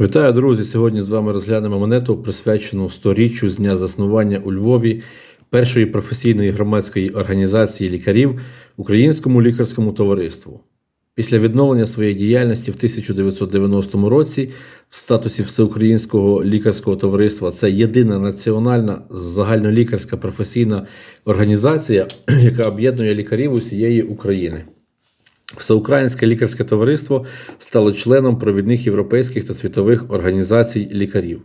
Вітаю, друзі! Сьогодні з вами розглянемо монету, присвячену 100-річчю з дня заснування у Львові першої професійної громадської організації лікарів Українському лікарському товариству. Після відновлення своєї діяльності в 1990 році в статусі Всеукраїнського лікарського товариства це єдина національна загальнолікарська професійна організація, яка об'єднує лікарів усієї України. Всеукраїнське лікарське товариство стало членом провідних європейських та світових організацій лікарів.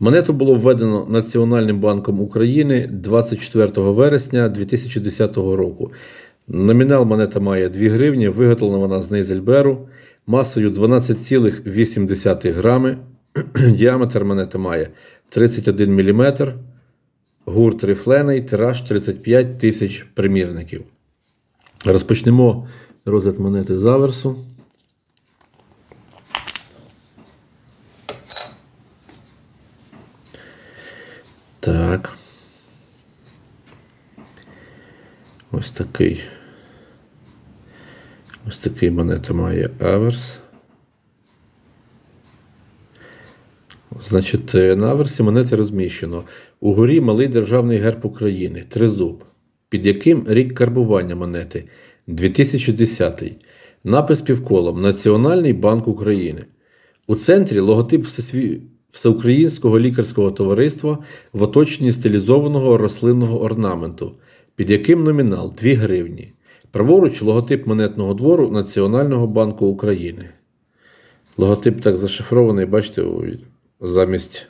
Монету було введено Національним банком України 24 вересня 2010 року. Номінал монета має 2 гривні, виготовлена вона з Нейзельберу, масою 12,8 грами. Діаметр монети має 31 мм, гурт рифлений, тираж 35 тисяч примірників. Розпочнемо розгляд монети з аверсу. Так. Ось такий. Ось такий монета має аверс. Значить, е, на аверсі монети розміщено. Угорі малий державний герб України, тризуб. Під яким рік карбування монети? 2010. Напис півколом Національний банк України. У центрі логотип Всесві... Всеукраїнського лікарського товариства в оточенні стилізованого рослинного орнаменту, під яким номінал 2 гривні. Праворуч логотип монетного двору Національного банку України. Логотип так зашифрований, бачите, замість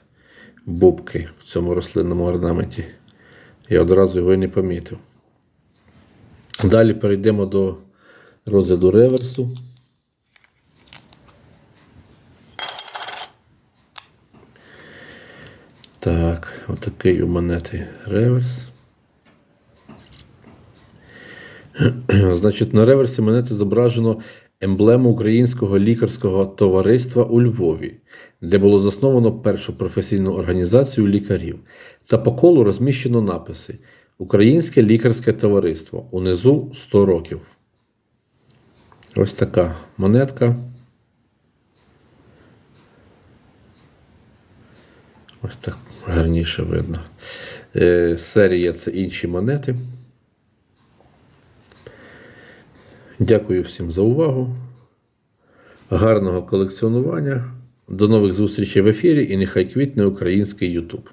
бубки в цьому рослинному орнаменті. Я одразу його і не помітив. Далі перейдемо до розгляду реверсу. Так, отакий у монети реверс. Значить, на реверсі монети зображено емблему Українського лікарського товариства у Львові, де було засновано першу професійну організацію лікарів. Та по колу розміщено написи Українське лікарське товариство. Унизу 100 років. Ось така монетка. Ось так гарніше видно. Е, серія це інші монети. Дякую всім за увагу. Гарного колекціонування. До нових зустрічей в ефірі і нехай квітне український YouTube.